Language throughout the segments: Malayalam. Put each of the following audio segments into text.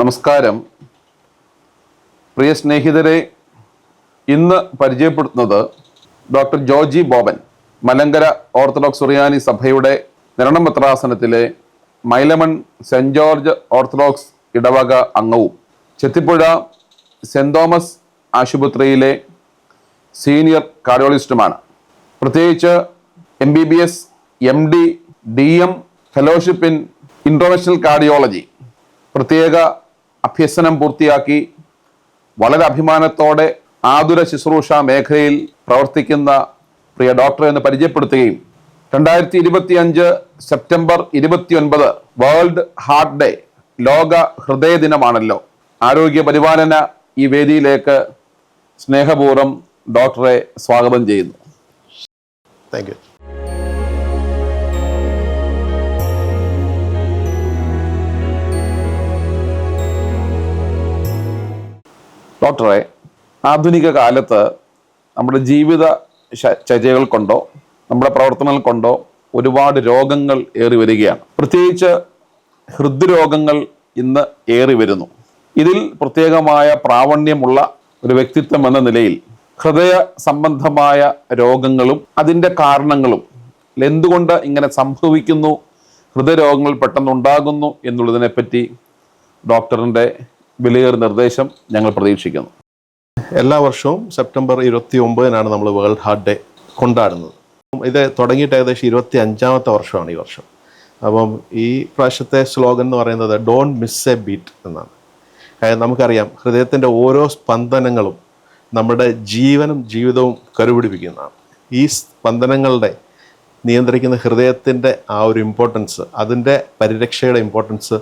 നമസ്കാരം. പ്രിയ സ്നേഹിതരെ ഇന്ന് പരിചയപ്പെടുത്തുന്നത് ഡോക്ടർ ജോജി ബോബൻ മലങ്കര ഓർത്തഡോക്സ് സുറിയാനി സഭയുടെ നിരണപത്രാസനത്തിലെ മൈലമൺ സെന്റ് ജോർജ് ഓർത്തഡോക്സ് ഇടവക അംഗവും ചെത്തിപ്പുഴ സെന്റ് തോമസ് ആശുപത്രിയിലെ സീനിയർ കാർഡിയോളജിസ്റ്റുമാണ്. പ്രത്യേകിച്ച് M B B S M D D M fellowship in international cardiology പ്രത്യേക അഭ്യസനം പൂർത്തിയാക്കി വളരെ അഭിമാനത്തോടെ ആതുര ശുശ്രൂഷ മേഖലയിൽ പ്രവർത്തിക്കുന്ന പ്രിയ ഡോക്ടറെ എന്ന് പരിചയപ്പെടുത്തുകയും രണ്ടായിരത്തി ഇരുപത്തി അഞ്ച് സെപ്റ്റംബർ ഇരുപത്തിയൊൻപത് വേൾഡ് ഹാർട്ട് ഡേ ലോക ഹൃദയ ദിനമാണല്ലോ. ആരോഗ്യ പരിപാലന ഈ വേദിയിലേക്ക് സ്നേഹപൂർവം ഡോക്ടറെ സ്വാഗതം ചെയ്യുന്നു. താങ്ക് യു ഡോക്ടറെ ആധുനിക കാലത്ത് നമ്മുടെ ജീവിത ചര്യകൾ കൊണ്ടോ നമ്മുടെ പ്രവർത്തനങ്ങൾ കൊണ്ടോ ഒരുപാട് രോഗങ്ങൾ ഏറി വരികയാണ്. പ്രത്യേകിച്ച് ഹൃദ്രോഗങ്ങൾ ഇന്ന് ഏറി വരുന്നു. ഇതിൽ പ്രത്യേകമായ പ്രാവണ്യമുള്ള ഒരു വ്യക്തിത്വം എന്ന നിലയിൽ ഹൃദയ സംബന്ധമായ രോഗങ്ങളും അതിന്റെ കാരണങ്ങളും എന്തുകൊണ്ട് ഇങ്ങനെ സംഭവിക്കുന്നു ഹൃദയരോഗങ്ങൾ പെട്ടെന്നുണ്ടാകുന്നു എന്നുള്ളതിനെപ്പറ്റി ഡോക്ടറിന്റെ വിലയേറിയ നിർദ്ദേശം ഞങ്ങൾ പ്രതീക്ഷിക്കുന്നു. എല്ലാ വർഷവും സെപ്റ്റംബർ ഇരുപത്തി ഒമ്പതിനാണ് നമ്മൾ വേൾഡ് ഹാർട്ട് ഡേ കൊണ്ടാടുന്നത്. ഇത് തുടങ്ങിയിട്ട് ഏകദേശം ഇരുപത്തി അഞ്ചാമത്തെ വർഷമാണ് ഈ വർഷം. അപ്പം ഈ പ്രാവശ്യത്തെ സ്ലോഗൻ എന്ന് പറയുന്നത് ഡോണ്ട് മിസ് എ ബീറ്റ് എന്നാണ്. നമുക്കറിയാം ഹൃദയത്തിന്റെ ഓരോ സ്പന്ദനങ്ങളും നമ്മുടെ ജീവനും ജീവിതവും കരുപിടിപ്പിക്കുന്നതാണ്. ഈ സ്പന്ദനങ്ങളുടെ നിയന്ത്രിക്കുന്ന ഹൃദയത്തിന്റെ ആ ഒരു ഇമ്പോർട്ടൻസ് അതിന്റെ പരിരക്ഷയുടെ ഇമ്പോർട്ടൻസ്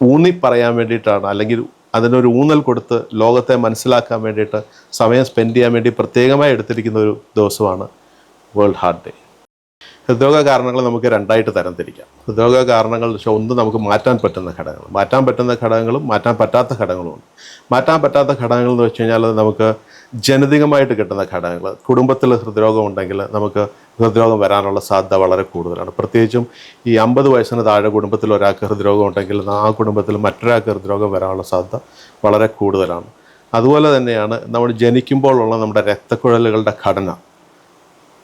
ഊന്നി പറയാൻ വേണ്ടിയിട്ടാണ് അല്ലെങ്കിൽ അതിനൊരു ഊന്നൽ കൊടുത്ത് ലോകത്തെ മനസ്സിലാക്കാൻ വേണ്ടിയിട്ട് സമയം സ്പെൻഡ് ചെയ്യാൻ വേണ്ടി പ്രത്യേകമായി എടുത്തിരിക്കുന്ന ഒരു ദിവസമാണ് വേൾഡ് ഹാർട്ട് ഡേ. ഹൃദ്രോഗ കാരണങ്ങൾ നമുക്ക് രണ്ടായിട്ട് തരംതിരിക്കാം. ഹൃദ്രോഗ കാരണങ്ങൾ പക്ഷേ ഒന്ന് നമുക്ക് മാറ്റാൻ പറ്റുന്ന ഘടകങ്ങൾ. മാറ്റാൻ പറ്റുന്ന ഘടകങ്ങളും മാറ്റാൻ പറ്റാത്ത ഘടകങ്ങളുമുണ്ട് മാറ്റാൻ പറ്റാത്ത ഘടകങ്ങൾ എന്ന് വെച്ച് കഴിഞ്ഞാൽ നമുക്ക് ജനിതകമായിട്ട് കിട്ടുന്ന ഘടകങ്ങൾ. കുടുംബത്തിൽ ഹൃദ്രോഗം ഉണ്ടെങ്കിൽ നമുക്ക് ഹൃദ്രോഗം വരാനുള്ള സാധ്യത വളരെ കൂടുതലാണ്. പ്രത്യേകിച്ചും ഈ അമ്പത് വയസ്സിന് താഴെ കുടുംബത്തിൽ ഒരാൾക്ക് ഹൃദ്രോഗം ഉണ്ടെങ്കിൽ ആ കുടുംബത്തിൽ മറ്റൊരാൾക്ക് ഹൃദ്രോഗം വരാനുള്ള സാധ്യത വളരെ കൂടുതലാണ്. അതുപോലെ തന്നെയാണ് നമ്മൾ ജനിക്കുമ്പോഴുള്ള നമ്മുടെ രക്തക്കുഴലുകളുടെ ഘടന.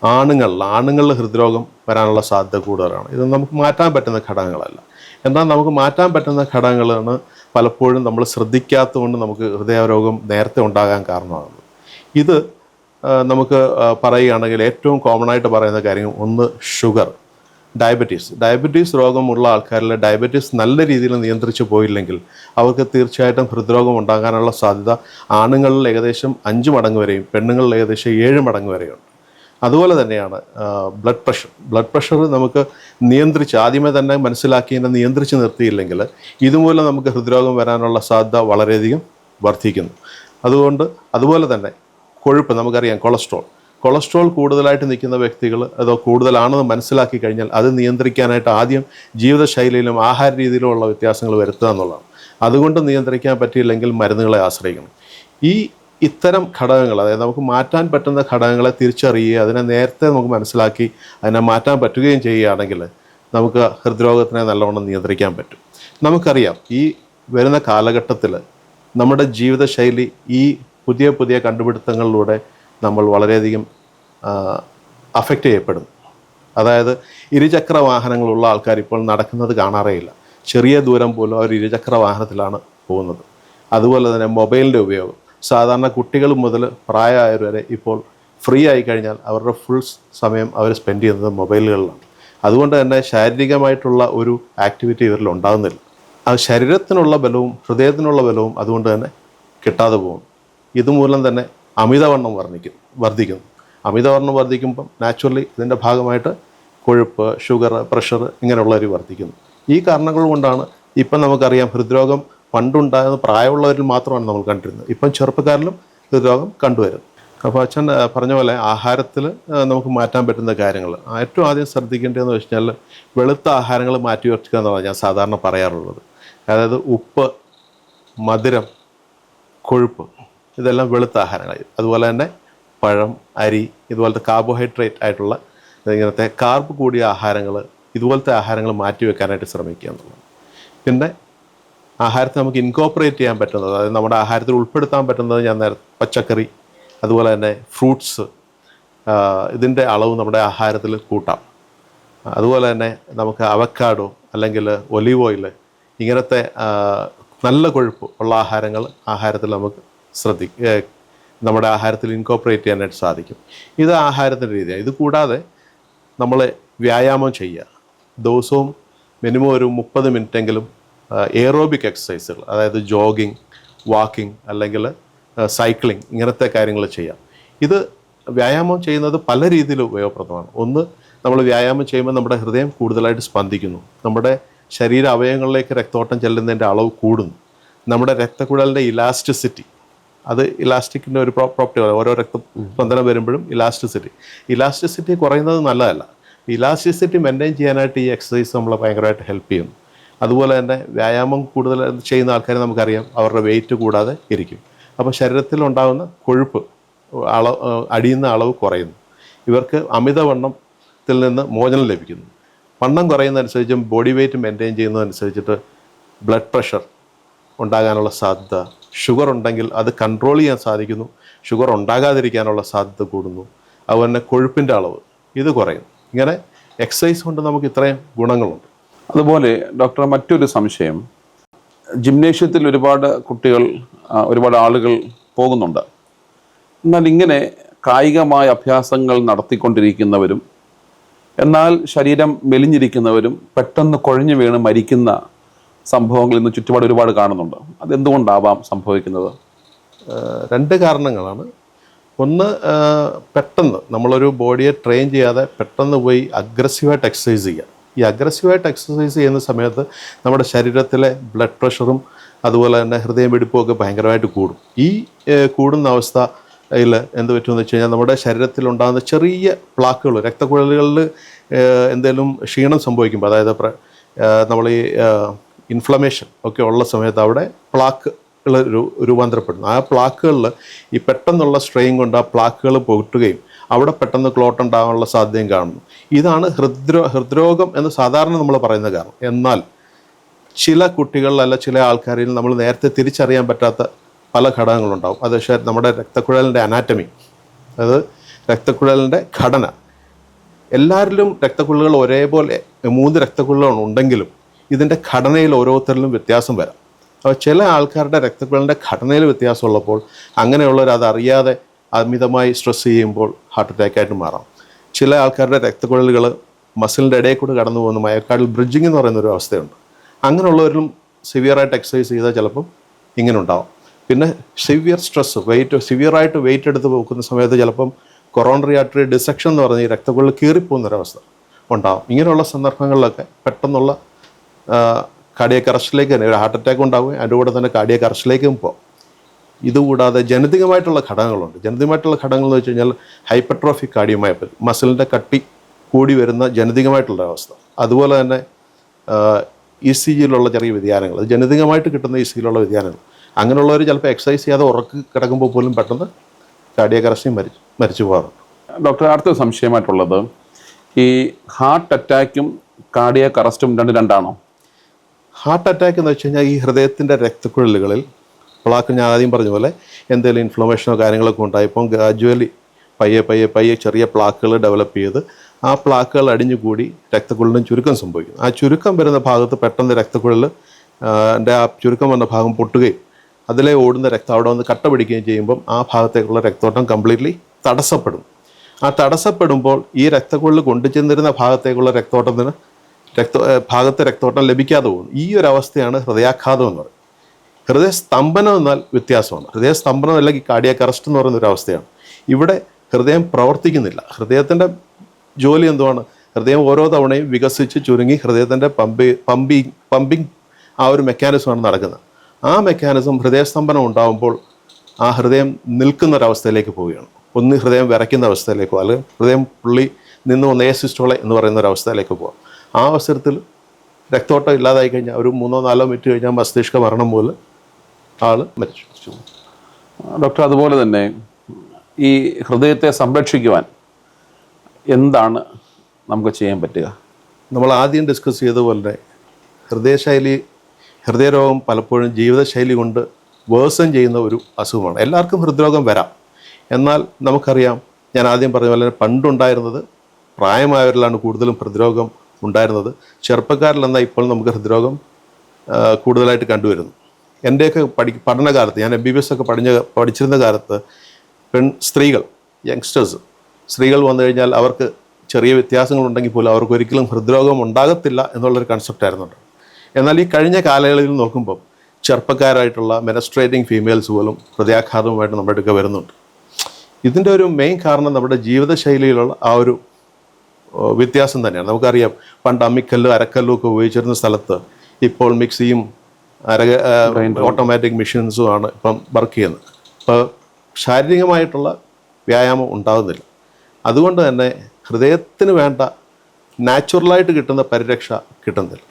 ആണുങ്ങളിൽ ആണുങ്ങളിൽ ഹൃദ്രോഗം വരാനുള്ള സാധ്യത കൂടുതലാണ്. ഇത് നമുക്ക് മാറ്റാൻ പറ്റുന്ന ഘടകങ്ങളല്ല. എന്നാൽ നമുക്ക് മാറ്റാൻ പറ്റുന്ന ഘടകങ്ങളാണ് പലപ്പോഴും നമ്മൾ ശ്രദ്ധിക്കാത്തതുകൊണ്ട് നമുക്ക് ഹൃദയരോഗം നേരത്തെ ഉണ്ടാകാൻ കാരണമാകുന്നത്. ഇത് നമുക്ക് പറയുകയാണെങ്കിൽ ഏറ്റവും കോമൺ ആയിട്ട് പറയുന്ന കാര്യം ഒന്ന് ഷുഗർ ഡയബറ്റീസ് ഡയബറ്റീസ് രോഗമുള്ള ആൾക്കാരിൽ ഡയബറ്റീസ് നല്ല രീതിയിൽ നിയന്ത്രിച്ച് പോയില്ലെങ്കിൽ അവർക്ക് തീർച്ചയായിട്ടും ഹൃദ്രോഗം ഉണ്ടാകാനുള്ള സാധ്യത ആണുങ്ങളിൽ ഏകദേശം അഞ്ച് മടങ്ങ് വരെയും പെണ്ണുങ്ങളിൽ ഏകദേശം ഏഴ് മടങ്ങ് വരെയുണ്ട്. അതുപോലെ തന്നെയാണ് ബ്ലഡ് പ്രഷർ ബ്ലഡ് പ്രഷർ നമുക്ക് നിയന്ത്രിച്ച് ആദ്യമേ തന്നെ മനസ്സിലാക്കി തന്നെ നിയന്ത്രിച്ച് നിർത്തിയില്ലെങ്കിൽ ഇതുമൂലം നമുക്ക് ഹൃദ്രോഗം വരാനുള്ള സാധ്യത വളരെയധികം വർദ്ധിക്കുന്നു. അതുകൊണ്ട് അതുപോലെ തന്നെ കൊഴുപ്പ് നമുക്കറിയാം കൊളസ്ട്രോൾ. കൊളസ്ട്രോൾ കൂടുതലായിട്ട് നിൽക്കുന്ന വ്യക്തികൾ അതോ കൂടുതലാണെന്ന് മനസ്സിലാക്കി കഴിഞ്ഞാൽ അത് നിയന്ത്രിക്കാനായിട്ട് ആദ്യം ജീവിതശൈലിയിലും ആഹാര രീതിയിലുമുള്ള വ്യത്യാസങ്ങൾ വരുത്തുക എന്നുള്ളതാണ്. അതുകൊണ്ട് നിയന്ത്രിക്കാൻ പറ്റിയില്ലെങ്കിൽ മരുന്നുകളെ ആശ്രയിക്കണം. ഈ ഇത്തരം ഘടകങ്ങൾ അതായത് നമുക്ക് മാറ്റാൻ പറ്റുന്ന ഘടകങ്ങളെ തിരിച്ചറിയുക അതിനെ നേരത്തെ നമുക്ക് മനസ്സിലാക്കി അതിനെ മാറ്റാൻ പറ്റുകയും ചെയ്യുകയാണെങ്കിൽ നമുക്ക് ഹൃദ്രോഗത്തിനെ നല്ലവണ്ണം നിയന്ത്രിക്കാൻ പറ്റും. നമുക്കറിയാം ഈ വരുന്ന കാലഘട്ടത്തിൽ നമ്മുടെ ജീവിതശൈലി ഈ പുതിയ പുതിയ കണ്ടുപിടുത്തങ്ങളിലൂടെ നമ്മൾ വളരെയധികം അഫക്റ്റ് ചെയ്യപ്പെടും അതായത് ഇരുചക്ര വാഹനങ്ങളുള്ള ആൾക്കാർ ഇപ്പോൾ നടക്കുന്നത് കാണാറേയില്ല ചെറിയ ദൂരം പോലും അവർ ഇരുചക്ര വാഹനത്തിലാണ് പോകുന്നത്. അതുപോലെ തന്നെ മൊബൈലിന്റെ ഉപയോഗം. സാധാരണ കുട്ടികൾ മുതൽ പ്രായമായവർ വരെ ഇപ്പോൾ ഫ്രീ ആയി കഴിഞ്ഞാൽ അവരുടെ ഫുൾ സമയം അവർ സ്പെൻഡ് ചെയ്യുന്നത് മൊബൈലുകളിലാണ്. അതുകൊണ്ട് തന്നെ ശാരീരികമായിട്ടുള്ള ഒരു ആക്ടിവിറ്റി ഇവരിൽ ഉണ്ടാകുന്നില്ല. അത് ശരീരത്തിനുള്ള ബലവും ഹൃദയത്തിനുള്ള ബലവും അതുകൊണ്ട് തന്നെ കിട്ടാതെ പോകും ഇതുമൂലം തന്നെ അമിതവണ്ണം വർദ്ധിക്കും അമിതവണ്ണം വർദ്ധിക്കുമ്പം നാച്ചുറലി ഇതിന്റെ ഭാഗമായിട്ട് കൊഴുപ്പ് ഷുഗർ പ്രഷർ ഇങ്ങനെയുള്ളവർ വർദ്ധിക്കുന്നു. ഈ കാരണങ്ങൾ കൊണ്ടാണ് ഇപ്പം നമുക്കറിയാം ഹൃദ്രോഗം പണ്ടുണ്ടായത് പ്രായമുള്ളവരിൽ മാത്രമാണ് നമ്മൾ കണ്ടിരുന്നത്. ഇപ്പം ചെറുപ്പക്കാരിലും ഹൃദ്രോഗം കണ്ടുവരുന്നു. അപ്പോൾ അച്ഛൻ പറഞ്ഞ പോലെ ആഹാരത്തിൽ നമുക്ക് മാറ്റാൻ പറ്റുന്ന കാര്യങ്ങൾ. ഏറ്റവും ആദ്യം ശ്രദ്ധിക്കേണ്ടതെന്ന് വെച്ച് കഴിഞ്ഞാൽ വെളുത്ത ആഹാരങ്ങൾ മാറ്റി വെക്കുക എന്നുള്ളതാണ് ഞാൻ സാധാരണ പറയാറുള്ളത്. അതായത് ഉപ്പ് മധുരം കൊഴുപ്പ്. ഇതെല്ലാം വെളുത്ത അതുപോലെ തന്നെ പഴം അരി ഇതുപോലത്തെ കാർബോഹൈഡ്രേറ്റ് ആയിട്ടുള്ള ഇങ്ങനത്തെ കാർബ് കൂടിയ ആഹാരങ്ങൾ ഇതുപോലത്തെ ആഹാരങ്ങൾ മാറ്റി വെക്കാനായിട്ട് ശ്രമിക്കുക എന്നുള്ളത് പിന്നെ ആഹാരത്തെ നമുക്ക് ഇൻകോപ്പറേറ്റ് ചെയ്യാൻ പറ്റുന്നത് അതായത് നമ്മുടെ ആഹാരത്തിൽ ഉൾപ്പെടുത്താൻ പറ്റുന്നത് ഞാൻ നേരത്തെ പച്ചക്കറി അതുപോലെ തന്നെ ഫ്രൂട്ട്സ് ഇതിന്റെ അളവ് നമ്മുടെ ആഹാരത്തിൽ കൂട്ടാം. അതുപോലെ തന്നെ നമുക്ക് അവക്കാഡോ അല്ലെങ്കിൽ ഒലീവ് ഓയിൽ ഇങ്ങനത്തെ നല്ല കൊഴുപ്പ് ഉള്ള ആഹാരങ്ങൾ ആഹാരത്തിൽ നമുക്ക് ശ്രദ്ധി നമ്മുടെ ആഹാരത്തിൽ ഇൻകോപ്പറേറ്റ് ചെയ്യാനായിട്ട് സാധിക്കും. ഇത് ആഹാരത്തിന്റെ രീതിയാണ്. ഇത് കൂടാതെ നമ്മൾ വ്യായാമം ചെയ്യുക. ദിവസവും മിനിമം ഒരു മുപ്പത് മിനിറ്റെങ്കിലും എയറോബിക് എക്സസൈസുകൾ അതായത് ജോഗിങ് വാക്കിംഗ് അല്ലെങ്കിൽ സൈക്ലിംഗ് ഇങ്ങനത്തെ കാര്യങ്ങൾ ചെയ്യാം. ഇത് വ്യായാമം ചെയ്യുന്നത് പല രീതിയിൽ ഉപയോഗപ്രദമാണ്. ഒന്ന് നമ്മൾ വ്യായാമം ചെയ്യുമ്പോൾ നമ്മുടെ ഹൃദയം കൂടുതലായിട്ട് സ്പന്ദിക്കുന്നു. നമ്മുടെ ശരീര അവയവങ്ങളിലേക്ക് രക്തോട്ടം ചെല്ലുന്നതിന്റെ അളവ് കൂടുന്നു. നമ്മുടെ രക്തക്കുഴലിന്റെ ഇലാസ്റ്റിസിറ്റി അത് ഇലാസ്റ്റിക്കിന്റെ ഒരു പ്രോപ്പർട്ടി ഓരോ രക്തസ്പന്ദനം വരുമ്പോഴും ഇലാസ്റ്റിസിറ്റി. ഇലാസ്റ്റിസിറ്റി കുറയുന്നത് നല്ലതല്ല. ഇലാസ്റ്റിസിറ്റി മെയിന്റെയിൻ ചെയ്യാനായിട്ട് ഈ എക്സസൈസ് നമ്മളെ ഭയങ്കരമായിട്ട് ഹെൽപ്പ് ചെയ്യും അതുപോലെ തന്നെ വ്യായാമം കൂടുതൽ ചെയ്യുന്ന ആൾക്കാരെ നമുക്കറിയാം അവരുടെ വെയിറ്റ് കൂടാതെ ഇരിക്കും. അപ്പോൾ ശരീരത്തിൽ ഉണ്ടാകുന്ന കൊഴുപ്പ് അളവ് അടിയുന്ന അളവ് കുറയുന്നു. ഇവർക്ക് അമിതവണ്ണത്തിൽ നിന്ന് മോചനം ലഭിക്കുന്നു. വണ്ണം കുറയുന്നതനുസരിച്ചും ബോഡി വെയിറ്റ് മെയിന്റെയിൻ ചെയ്യുന്നതനുസരിച്ചിട്ട് ബ്ലഡ് പ്രഷർ ഉണ്ടാകാനുള്ള സാധ്യത ഷുഗർ ഉണ്ടെങ്കിൽ അത് കൺട്രോൾ ചെയ്യാൻ സാധിക്കുന്നു. ഷുഗർ ഉണ്ടാകാതിരിക്കാനുള്ള സാധ്യത കൂടുന്നു. അതുപോലെ തന്നെ കൊഴുപ്പിന്റെ അളവ് ഇത് കുറയും ഇങ്ങനെ എക്സസൈസ് കൊണ്ട് നമുക്ക് ഇത്രയും ഗുണങ്ങളുണ്ട്. അതുപോലെ ഡോക്ടർ മറ്റൊരു സംശയം. ജിംനേഷ്യത്തിൽ ഒരുപാട് കുട്ടികൾ ഒരുപാട് ആളുകൾ പോകുന്നുണ്ട്. എന്നാൽ ഇങ്ങനെ കായികമായ അഭ്യാസങ്ങൾ നടത്തിക്കൊണ്ടിരിക്കുന്നവരും എന്നാൽ ശരീരം മെലിഞ്ഞിരിക്കുന്നവരും പെട്ടെന്ന് കുഴഞ്ഞു വീണ് മരിക്കുന്ന സംഭവങ്ങൾ ഇന്ന് ചുറ്റുപാട് ഒരുപാട് കാണുന്നുണ്ട്. അതെന്തുകൊണ്ടാവാം സംഭവിക്കുന്നത്? രണ്ട് കാരണങ്ങളാണ്. ഒന്ന് പെട്ടെന്ന് നമ്മളൊരു ബോഡിയെ ട്രെയിൻ ചെയ്യാതെ പെട്ടെന്ന് പോയി അഗ്രസീവായിട്ട് എക്സസൈസ് ചെയ്യുക ഈ അഗ്രസീവായിട്ട് എക്സസൈസ് ചെയ്യുന്ന സമയത്ത് നമ്മുടെ ശരീരത്തിലെ ബ്ലഡ് പ്രഷറും അതുപോലെ തന്നെ ഹൃദയമിടിപ്പും ഒക്കെ ഭയങ്കരമായിട്ട് കൂടും. ഈ കൂടുന്ന അവസ്ഥ അവസ്ഥയിൽ എന്ത് പറ്റുമെന്ന് വെച്ച് കഴിഞ്ഞാൽ നമ്മുടെ ശരീരത്തിലുണ്ടാകുന്ന ചെറിയ പ്ലാക്കുകൾ രക്തക്കുഴലുകളിൽ എന്തെങ്കിലും ക്ഷീണം സംഭവിക്കുമ്പോൾ അതായത് നമ്മൾ ഈ ഇൻഫ്ലമേഷൻ ഒക്കെ ഉള്ള സമയത്ത് അവിടെ പ്ലാക്ക് രൂപാന്തരപ്പെടുന്നു. ആ പ്ലാക്കുകളിൽ ഈ പെട്ടെന്നുള്ള സ്ട്രെയിൻ കൊണ്ട് ആ പ്ലാക്കുകൾ പൊട്ടുകയും അവിടെ പെട്ടെന്ന് ക്ലോട്ട് ഉണ്ടാകാനുള്ള സാധ്യതയും കാണുന്നു. ഇതാണ് ഹൃദ്രോ ഹൃദ്രോഗം എന്ന് സാധാരണ നമ്മൾ പറയുന്ന കാരണം. എന്നാൽ ചില കുട്ടികളിൽ അല്ല ചില ആൾക്കാരിൽ നമ്മൾ നേരത്തെ തിരിച്ചറിയാൻ പറ്റാത്ത പല ഘടകങ്ങളുണ്ടാവും. അത് പക്ഷേ നമ്മുടെ രക്തക്കുഴലിന്റെ അനാറ്റമി അതായത് രക്തക്കുഴലിന്റെ ഘടന. എല്ലാവരിലും രക്തക്കുഴലുകൾ ഒരേപോലെ മൂന്ന് രക്തക്കുഴലുകൾ ഉണ്ടെങ്കിലും ഇതിന്റെ ഘടനയിൽ ഓരോരുത്തരിലും വ്യത്യാസം വരാം. അപ്പോൾ ചില ആൾക്കാരുടെ രക്തക്കുഴലിന്റെ ഘടനയിൽ വ്യത്യാസമുള്ളപ്പോൾ അങ്ങനെയുള്ളവർ അതറിയാതെ അമിതമായി സ്ട്രെസ് ചെയ്യുമ്പോൾ ഹാർട്ട് അറ്റാക്കായിട്ട് മാറാം. ചില ആൾക്കാരുടെ രക്തക്കുഴലുകൾ മസിലിന്റെ ഇടയിൽ കൂടെ കടന്നു പോകുന്ന മയക്കാടിൽ ബ്രിഡ്ജിങ് എന്ന് പറയുന്ന ഒരു അവസ്ഥയുണ്ട്. അങ്ങനെയുള്ളവരിലും സിവിയറായിട്ട് എക്സസൈസ് ചെയ്താൽ ചിലപ്പം ഇങ്ങനെ ഉണ്ടാവും. പിന്നെ സിവിയർ സ്ട്രെസ് വെയിറ്റ് സിവിയറായിട്ട് വെയിറ്റ് എടുത്ത് പോകുന്ന സമയത്ത് ചിലപ്പം കൊറോണറി ആർട്ടറി ഡിസെക്ഷൻ എന്ന് പറഞ്ഞ ഈ രക്തക്കുഴൽ കീറിപ്പോകുന്നൊരവസ്ഥ ഉണ്ടാവും. ഇങ്ങനെയുള്ള സന്ദർഭങ്ങളിലൊക്കെ പെട്ടെന്നുള്ള കാർഡിയക്ക് അറസ്റ്റിലേക്ക് തന്നെ. ഒരു ഹാർട്ട് അറ്റാക്ക് ഉണ്ടാവുകയും അതിന്റെ കൂടെ തന്നെ കാർഡിയക്ക് അറസ്റ്റിലേക്കും പോകും ഇതുകൂടാതെ ജനിതകമായിട്ടുള്ള ഘടകങ്ങളുണ്ട്. ജനിതകമായിട്ടുള്ള ഘടകങ്ങൾ എന്ന് വെച്ച് കഴിഞ്ഞാൽ ഹൈപ്പർട്രോഫിക് കാർഡിയോമയോപ്പതി മസിലിന്റെ കട്ടി കൂടി വരുന്ന ജനിതകമായിട്ടുള്ള അവസ്ഥ അതുപോലെ തന്നെ ഇ സി ജിയിലുള്ള ചെറിയ വ്യതിയാനങ്ങൾ. അത് ജനിതകമായിട്ട് കിട്ടുന്ന ഇ സി ജിയിലുള്ള വ്യതിയാനങ്ങൾ. അങ്ങനെയുള്ളവർ ചിലപ്പോൾ എക്സസൈസ് ചെയ്യാതെ ഉറക്ക് കിടക്കുമ്പോൾ പോലും പെട്ടെന്ന് കാർഡിയക് അറസ്റ്റിൽ മരിച്ചു മരിച്ചു പോകാറുണ്ട്. ഡോക്ടർ അടുത്ത സംശയമായിട്ടുള്ളത് ഈ ഹാർട്ട് അറ്റാക്കും കാർഡിയക് അറസ്റ്റും രണ്ട് രണ്ടാണോ? ഹാർട്ട് അറ്റാക്ക് എന്ന് വെച്ച് കഴിഞ്ഞാൽ ഈ ഹൃദയത്തിന്റെ രക്തക്കുഴലുകളിൽ പ്ലാക്ക് ഞാൻ ആദ്യം പറഞ്ഞ പോലെ എന്തെങ്കിലും ഇൻഫ്ലമേഷനോ കാര്യങ്ങളൊക്കെ ഉണ്ടായി ഉണ്ടായപ്പോൾ ഗ്രാജുവലി പയ്യെ പയ്യെ പയ്യെ ചെറിയ പ്ലാക്കുകൾ ഡെവലപ്പ് ചെയ്ത് ആ പ്ലാക്കുകൾ അടിഞ്ഞുകൂടി രക്തക്കുഴലിന് ചുരുക്കം സംഭവിക്കും ആ ചുരുക്കം വരുന്ന ഭാഗത്ത് പെട്ടെന്ന് രക്തക്കുഴൽ ആ ചുരുക്കം വന്ന ഭാഗം പൊട്ടുകയും അതിലെ ഓടുന്ന രക്തം അവിടെ വന്ന് കട്ട പിടിക്കുകയും ചെയ്യുമ്പം ആ ഭാഗത്തേക്കുള്ള രക്തോട്ടം കംപ്ലീറ്റ്ലി തടസ്സപ്പെടും. ആ തടസ്സപ്പെടുമ്പോൾ ഈ രക്തക്കുഴൽ കൊണ്ടുചെന്നിരുന്ന ഭാഗത്തേക്കുള്ള രക്തോട്ടത്തിന് രക്ത ഭാഗത്ത് രക്തോട്ടം ലഭിക്കാതെ പോകുന്നു. ഈ ഒരു അവസ്ഥയാണ് ഹൃദയാഘാതം എന്ന് പറയുന്നത്. ഹൃദയ സ്തംഭനം എന്നാൽ വ്യത്യാസമാണ്. ഹൃദയസ്തംഭനം അല്ലെങ്കിൽ കാർഡിയാക് അറസ്റ്റ് എന്ന് പറയുന്ന ഒരു അവസ്ഥയാണ്. ഇവിടെ ഹൃദയം പ്രവർത്തിക്കുന്നില്ല. ഹൃദയത്തിന്റെ ജോലി എന്തുവാണ്? ഹൃദയം ഓരോ തവണയും വികസിച്ച് ചുരുങ്ങി ഹൃദയത്തിന്റെ പമ്പി പമ്പി പമ്പിങ് ആ ഒരു മെക്കാനിസമാണ് നടക്കുന്നത്. ആ മെക്കാനിസം ഹൃദയസ്തംഭനം ഉണ്ടാകുമ്പോൾ ആ ഹൃദയം നിൽക്കുന്ന ഒരവസ്ഥയിലേക്ക് പോവുകയാണ്. ഒന്ന് ഹൃദയം വിറയ്ക്കുന്ന അവസ്ഥയിലേക്കോ അല്ലെങ്കിൽ ഹൃദയം പുള്ളി നിന്ന് ഒന്ന് സിസ്റ്റോളെ എന്ന് പറയുന്ന ഒരു അവസ്ഥയിലേക്ക് പോകാം ആ അവസരത്തിൽ രക്തോട്ടം ഇല്ലാതായി കഴിഞ്ഞാൽ ഒരു മൂന്നോ നാലോ മിനിറ്റ് കഴിഞ്ഞാൽ മസ്തിഷ്ക മരണം പോലെ ആൾ മരിച്ചു. ഡോക്ടർ അതുപോലെ തന്നെ ഈ ഹൃദയത്തെ സംരക്ഷിക്കുവാൻ എന്താണ് നമുക്ക് ചെയ്യാൻ പറ്റുക? നമ്മൾ ആദ്യം ഡിസ്കസ് ചെയ്ത പോലെ ഹൃദയശൈലി ഹൃദയരോഗം പലപ്പോഴും ജീവിതശൈലി കൊണ്ട് വേഴ്സൺ ചെയ്യുന്ന ഒരു അസുഖമാണ്. എല്ലാവർക്കും ഹൃദ്രോഗം വരാം. എന്നാൽ നമുക്കറിയാം ഞാൻ ആദ്യം പറഞ്ഞ പോലെ പണ്ടുണ്ടായിരുന്നത് പ്രായമായവരിലാണ് കൂടുതലും ഹൃദ്രോഗം ഉണ്ടായിരുന്നത്. ചെറുപ്പക്കാരിൽ എന്നാൽ ഇപ്പോൾ നമുക്ക് ഹൃദ്രോഗം കൂടുതലായിട്ട് കണ്ടുവരുന്നു. എന്റെയൊക്കെ പഠി പഠനകാലത്ത് ഞാൻ എം ബി ബി എസ് ഒക്കെ പഠിഞ്ഞ പഠിച്ചിരുന്ന കാലത്ത് പെൺ സ്ത്രീകൾ യങ്സ്റ്റേഴ്സ് സ്ത്രീകൾ വന്നു കഴിഞ്ഞാൽ അവർക്ക് ചെറിയ വ്യത്യാസങ്ങളുണ്ടെങ്കിൽ പോലും അവർക്ക് ഒരിക്കലും ഹൃദ്രോഗം ഉണ്ടാകത്തില്ല എന്നുള്ളൊരു കൺസെപ്റ്റ് ആയിരുന്നുണ്ട് എന്നാൽ ഈ കഴിഞ്ഞ കാലയളവിൽ നോക്കുമ്പോൾ ചെറുപ്പക്കാരായിട്ടുള്ള മെനസ്ട്രേറ്റിംഗ് ഫീമെയിൽസ് പോലും ഹൃദയാഘാതവുമായിട്ട് നമ്മുടെ അടുക്ക വരുന്നുണ്ട്. ഇതിന്റെ ഒരു മെയിൻ കാരണം നമ്മുടെ ജീവിതശൈലിയിലുള്ള ആ ഒരു വ്യത്യാസം തന്നെയാണ്. നമുക്കറിയാം പണ്ട് അമ്മിക്കല്ലും അരക്കല്ലും ഒക്കെ ഉപയോഗിച്ചിരുന്ന സ്ഥലത്ത് ഇപ്പോൾ മിക്സിയും അര ഓട്ടോമാറ്റിക് മെഷീൻസും ആണ് ഇപ്പം വർക്ക് ചെയ്യുന്നത്. ഇപ്പോൾ ശാരീരികമായിട്ടുള്ള വ്യായാമം ഉണ്ടാകുന്നില്ല അതുകൊണ്ട് തന്നെ ഹൃദയത്തിന് വേണ്ട നാച്ചുറലായിട്ട് കിട്ടുന്ന പരിരക്ഷ കിട്ടുന്നില്ല.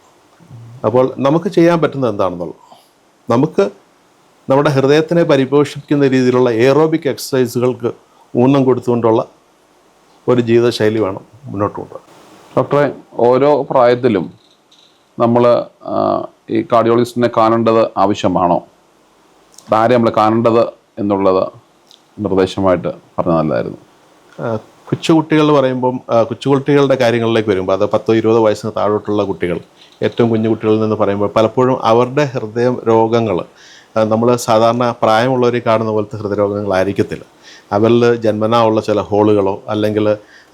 അപ്പോൾ നമുക്ക് ചെയ്യാൻ പറ്റുന്നത് എന്താണെന്നുള്ളത്? നമുക്ക് നമ്മുടെ ഹൃദയത്തിനെ പരിപോഷിപ്പിക്കുന്ന രീതിയിലുള്ള എയറോബിക് എക്സസൈസുകൾക്ക് ഊന്നം കൊടുത്തുകൊണ്ടുള്ള ഒരു ജീവിതശൈലി വേണം മുന്നോട്ട് കൊണ്ടുപോകാൻ ഡോക്ടറെ ഓരോ പ്രായത്തിലും നമ്മൾ ഈ കാർഡിയോളജിസ്റ്റിനെ കാണേണ്ടത് ആവശ്യമാണോ? ആരെ നമ്മൾ കാണേണ്ടത് എന്നുള്ളത് നിർദ്ദേശമായിട്ട് പറഞ്ഞ നല്ലതായിരുന്നു. കൊച്ചുകുട്ടികൾ എന്ന് പറയുമ്പം കൊച്ചുകുട്ടികളുടെ കാര്യങ്ങളിലേക്ക് വരുമ്പോൾ അത് പത്തോ ഇരുപതോ വയസ്സിന് താഴോട്ടുള്ള കുട്ടികൾ ഏറ്റവും കുഞ്ഞു കുട്ടികളിൽ നിന്ന് പറയുമ്പോൾ പലപ്പോഴും അവരുടെ ഹൃദയ രോഗങ്ങൾ നമ്മൾ സാധാരണ പ്രായമുള്ളവരെ കാണുന്ന പോലത്തെ ഹൃദയരോഗങ്ങളായിരിക്കത്തില്ല അവരിൽ ജന്മനാ ഉള്ള ചില ഹോളുകളോ അല്ലെങ്കിൽ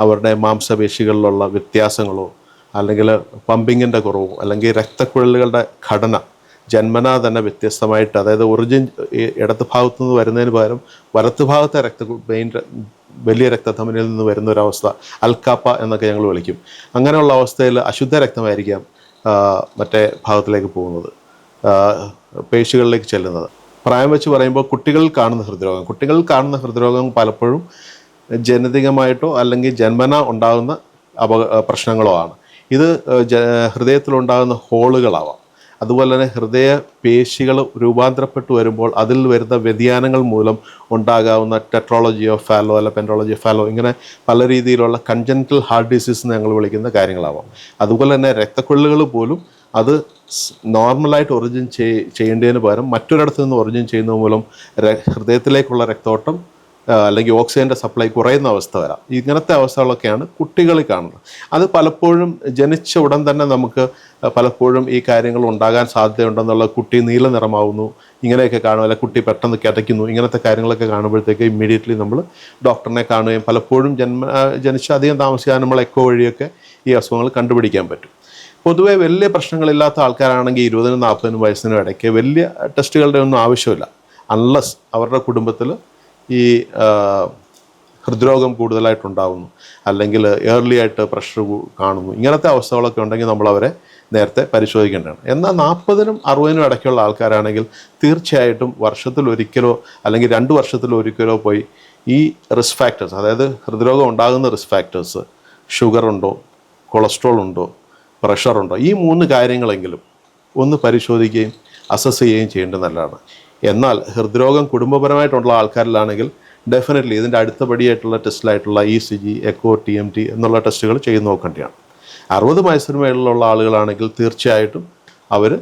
അവരുടെ മാംസപേശികളിലുള്ള വ്യത്യാസങ്ങളോ അല്ലെങ്കിൽ പമ്പിങ്ങിന്റെ കുറവോ അല്ലെങ്കിൽ രക്തക്കുഴലുകളുടെ ഘടന ജന്മനാ തന്നെ വ്യത്യസ്തമായിട്ട് അതായത് ഒറിജിൻ ഇടത്ത് ഭാഗത്തു നിന്ന് വരുന്നതിന് പകരം വലത്ത് ഭാഗത്തെ രക്ത മെയിൻ വലിയ രക്തധമനിയിൽ നിന്ന് വരുന്ന ഒരവസ്ഥ അൽക്കാപ്പ എന്നൊക്കെ ഞങ്ങൾ വിളിക്കും. അങ്ങനെയുള്ള അവസ്ഥയിൽ അശുദ്ധ രക്തമായിരിക്കാം മറ്റേ ഭാഗത്തിലേക്ക് പോകുന്നത്. പേശികളിലേക്ക് ചെല്ലുന്നത്. പ്രായം വെച്ച് പറയുമ്പോൾ കുട്ടികളിൽ കാണുന്ന ഹൃദ്രോഗം. കുട്ടികളിൽ കാണുന്ന ഹൃദ്രോഗം പലപ്പോഴും ജനിതകമായിട്ടോ അല്ലെങ്കിൽ ജന്മന ഉണ്ടാകുന്ന അപ പ്രശ്നങ്ങളോ ആണ്. ഇത് ഹൃദയത്തിലുണ്ടാകുന്ന ഹോളുകളാവാം. അതുപോലെ തന്നെ ഹൃദയ പേശികൾ രൂപാന്തരപ്പെട്ടു വരുമ്പോൾ അതിൽ വരുന്ന വ്യതിയാനങ്ങൾ മൂലം ഉണ്ടാകാവുന്ന ടെട്രോളജി ഓഫ് ഫാലോ അല്ല പെൻട്രോളജി ഓഫ് ഫാലോ ഇങ്ങനെ പല രീതിയിലുള്ള കൺജന്റൽ ഹാർട്ട് ഡിസീസ് എന്ന് ഞങ്ങൾ വിളിക്കുന്ന കാര്യങ്ങളാവാം. അതുപോലെ തന്നെ രക്തക്കൊള്ളുകൾ പോലും അത് നോർമലായിട്ട് ഒറിജിൻ ചെയ് ചെയ്യേണ്ടതിന് പകരം മറ്റൊരിടത്ത് നിന്ന് ഒറിജിൻ ചെയ്യുന്നത് മൂലം ഹൃദയത്തിലേക്കുള്ള രക്തോട്ടം അല്ലെങ്കിൽ ഓക്സിജന്റെ സപ്ലൈ കുറയുന്ന അവസ്ഥ വരാം. ഇങ്ങനത്തെ അവസ്ഥകളൊക്കെയാണ് കുട്ടികളിൽ കാണുന്നത്. അത് പലപ്പോഴും ജനിച്ച ഉടൻ തന്നെ നമുക്ക് പലപ്പോഴും ഈ കാര്യങ്ങൾ ഉണ്ടാകാൻ സാധ്യതയുണ്ടെന്നുള്ള കുട്ടി നീല നിറമാവുന്നു ഇങ്ങനെയൊക്കെ കാണും അല്ലെങ്കിൽ കുട്ടി പെട്ടെന്ന് കിടയ്ക്കുന്നു ഇങ്ങനത്തെ കാര്യങ്ങളൊക്കെ കാണുമ്പോഴത്തേക്ക് ഇമ്മീഡിയറ്റ്ലി നമ്മൾ ഡോക്ടറിനെ കാണുകയും പലപ്പോഴും ജന്മ ജനിച്ച അധികം താമസിക്കാൻ നമ്മൾ എക്കോ വഴിയൊക്കെ ഈ അസുഖങ്ങൾ കണ്ടുപിടിക്കാൻ പറ്റും. പൊതുവേ വലിയ പ്രശ്നങ്ങളില്ലാത്ത ആൾക്കാരാണെങ്കിൽ ഇരുപതിനും നാൽപ്പതിനും വയസ്സിനും ഇടയ്ക്ക് വലിയ ടെസ്റ്റുകളുടെ ഒന്നും ആവശ്യമില്ല. അൺലസ് അവരുടെ കുടുംബത്തിൽ ഈ ഹൃദ്രോഗം കൂടുതലായിട്ടുണ്ടാകുന്നു അല്ലെങ്കിൽ ഏർലി ആയിട്ട് പ്രഷർ കാണുന്നു. ഇങ്ങനത്തെ അവസ്ഥകളൊക്കെ ഉണ്ടെങ്കിൽ നമ്മൾ അവരെ നേരത്തെ പരിശോധിക്കേണ്ടതാണ്. എന്നാൽ നാൽപ്പതിനും അറുപതിനും ഇടയ്ക്കുള്ള ആൾക്കാരാണെങ്കിൽ തീർച്ചയായിട്ടും വർഷത്തിൽ ഒരിക്കലോ അല്ലെങ്കിൽ രണ്ട് വർഷത്തിൽ ഒരിക്കലോ പോയി ഈ റിസ്ക് ഫാക്ടേഴ്സ് അതായത് ഹൃദ്രോഗം ഉണ്ടാകുന്ന റിസ്ക് ഫാക്ടേഴ്സ് ഷുഗർ ഉണ്ടോ കൊളസ്ട്രോൾ ഉണ്ടോ പ്രഷർ ഉണ്ടോ? ഈ മൂന്ന് കാര്യങ്ങളെങ്കിലും ഒന്ന് പരിശോധിക്കുകയും അസസ് ചെയ്യുകയും ചെയ്യേണ്ടത് നല്ലതാണ്. എന്നാൽ ഹൃദ്രോഗം കുടുംബപരമായിട്ടുള്ള ആൾക്കാരിലാണെങ്കിൽ ഡെഫിനറ്റ്ലി ഇതിന്റെ അടുത്ത പടിയായിട്ടുള്ള ടെസ്റ്റിലായിട്ടുള്ള E C G echo T M T എന്നുള്ള ടെസ്റ്റുകൾ ചെയ്തു നോക്കേണ്ടതാണ്. അറുപത് വയസ്സിന് മേളിലുള്ള ആളുകളാണെങ്കിൽ തീർച്ചയായിട്ടും അവർ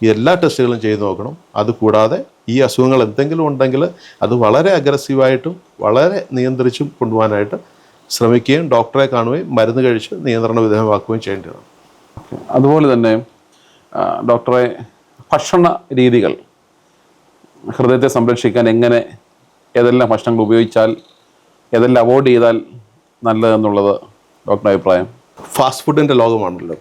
എല്ലാ ടെസ്റ്റുകളും ചെയ്തു നോക്കണം. അതുകൂടാതെ ഈ അസുഖങ്ങൾ എന്തെങ്കിലും ഉണ്ടെങ്കിൽ അത് വളരെ അഗ്രസീവായിട്ടും വളരെ നിയന്ത്രിച്ചും കൊണ്ടുപോകാനായിട്ട് ശ്രമിക്കുകയും ഡോക്ടറെ കാണുകയും മരുന്ന് കഴിച്ച് നിയന്ത്രണ വിധേയമാക്കുകയും ചെയ്യേണ്ടതാണ്. അതുപോലെ തന്നെ ഡോക്ടറെ ഭക്ഷണ രീതികൾ ഹൃദയത്തെ സംരക്ഷിക്കാൻ എങ്ങനെ ഏതെല്ലാം ഭക്ഷണങ്ങൾ ഉപയോഗിച്ചാൽ ഏതെല്ലാം അവോയ്ഡ് ചെയ്താൽ നല്ലതെന്നുള്ളത് ഡോക്ടറുടെ അഭിപ്രായം. ഫാസ്റ്റ് ഫുഡിന്റെ ലോകമാണല്ലോ.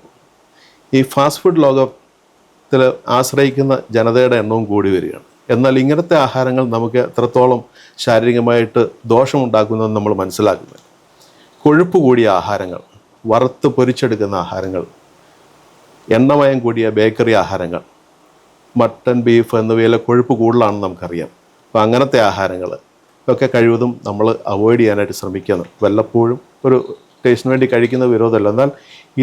ഈ ഫാസ്റ്റ് ഫുഡ് ലോകത്തിൽ ആശ്രയിക്കുന്ന ജനതയുടെ എണ്ണവും കൂടി വരികയാണ്. എന്നാൽ ഇങ്ങനത്തെ ആഹാരങ്ങൾ നമുക്ക് എത്രത്തോളം ശാരീരികമായിട്ട് ദോഷമുണ്ടാക്കുന്നതെന്ന് നമ്മൾ മനസ്സിലാക്കുന്നത്. കൊഴുപ്പ് കൂടിയ ആഹാരങ്ങൾ വറുത്ത് പൊരിച്ചെടുക്കുന്ന ആഹാരങ്ങൾ എണ്ണമയം കൂടിയ ബേക്കറി ആഹാരങ്ങൾ. മട്ടൺ ബീഫ് എന്നിവയിലെ കൊഴുപ്പ് കൂടുതലാണെന്ന് നമുക്കറിയാം. അപ്പോൾ അങ്ങനത്തെ ആഹാരങ്ങൾ ഒക്കെ കഴിവതും നമ്മൾ അവോയ്ഡ് ചെയ്യാനായിട്ട് ശ്രമിക്കണം വല്ലപ്പോഴും ഒരു ടേസ്റ്റിന് വേണ്ടി കഴിക്കുന്ന വിരോധമല്ല. എന്നാൽ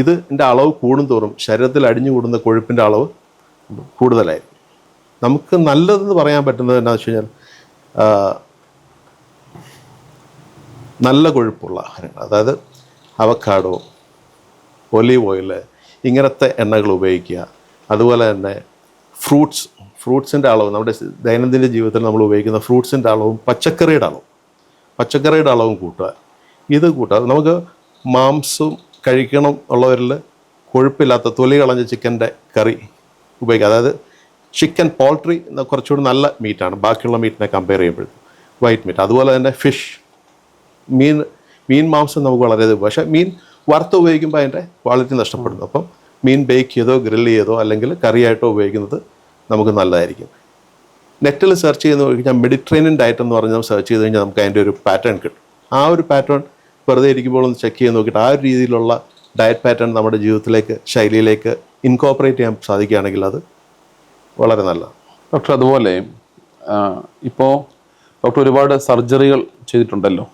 ഇതിന്റെ അളവ് കൂടുന്തോറും ശരീരത്തിൽ അടിഞ്ഞു കൂടുന്ന കൊഴുപ്പിന്റെ അളവ് കൂടുതലായി നമുക്ക് നല്ലതെന്ന് പറയാൻ പറ്റുന്നത് എന്താണെന്ന് വെച്ച് കഴിഞ്ഞാൽ നല്ല കൊഴുപ്പുള്ള ആഹാരങ്ങൾ. അതായത് അവക്കാഡോ ഒലീവ് ഓയിൽ ഇങ്ങനത്തെ എണ്ണകൾ ഉപയോഗിക്കുക. അതുപോലെ തന്നെ ഫ്രൂട്ട്സ് ഫ്രൂട്ട്സിന്റെ അളവ് നമ്മുടെ ദൈനംദിന ജീവിതത്തിൽ നമ്മൾ ഉപയോഗിക്കുന്ന ഫ്രൂട്ട്സിന്റെ അളവും പച്ചക്കറിയുടെ അളവും പച്ചക്കറിയുടെ അളവും കൂട്ടുക. ഇത് കൂട്ടുക നമുക്ക് മാംസം കഴിക്കണം ഉള്ളവരിൽ കൊഴുപ്പില്ലാത്ത തൊലി കളഞ്ഞ ചിക്കന്റെ കറി ഉപയോഗിക്കുക. അതായത് ചിക്കൻ പോൾട്രി കുറച്ചുകൂടി നല്ല മീറ്റാണ്. ബാക്കിയുള്ള മീറ്റിനെ കമ്പയർ ചെയ്യുമ്പോൾ വൈറ്റ് മീറ്റ്. അതുപോലെ തന്നെ ഫിഷ്. മീൻ മീൻ മാംസം നമുക്ക് വളരെ പക്ഷേ മീൻ വറുത്ത് ഉപയോഗിക്കുമ്പോൾ അതിന്റെ ക്വാളിറ്റി നഷ്ടപ്പെടുന്നു. അപ്പം മീൻ ബേക്ക് ചെയ്തോ ഗ്രിൽ ചെയ്തോ അല്ലെങ്കിൽ കറിയായിട്ടോ ഉപയോഗിക്കുന്നത് നമുക്ക് നല്ലതായിരിക്കും. നെറ്റിൽ സെർച്ച് ചെയ്ത് കഴിഞ്ഞാൽ മെഡിറ്ററേനിയൻ ഡയറ്റ് എന്ന് പറഞ്ഞാൽ സെർച്ച് ചെയ്ത് കഴിഞ്ഞാൽ നമുക്ക് അതിന്റെ ഒരു പാറ്റേൺ കിട്ടും. ആ ഒരു പാറ്റേൺ വെറുതെ ഇരിക്കുമ്പോൾ ഒന്ന് ചെക്ക് ചെയ്ത് നോക്കിയിട്ട് ആ ഒരു രീതിയിലുള്ള ഡയറ്റ് പാറ്റേൺ നമ്മുടെ ജീവിതത്തിലേക്ക് ശൈലിയിലേക്ക് ഇൻകോപ്പറേറ്റ് ചെയ്യാൻ സാധിക്കുകയാണെങ്കിൽ അത് വളരെ നല്ലതാണ്. ഡോക്ടർ അതുപോലെ ഇപ്പോൾ ഡോക്ടർ ഒരുപാട് സർജറികൾ ചെയ്തിട്ടുണ്ടല്ലോ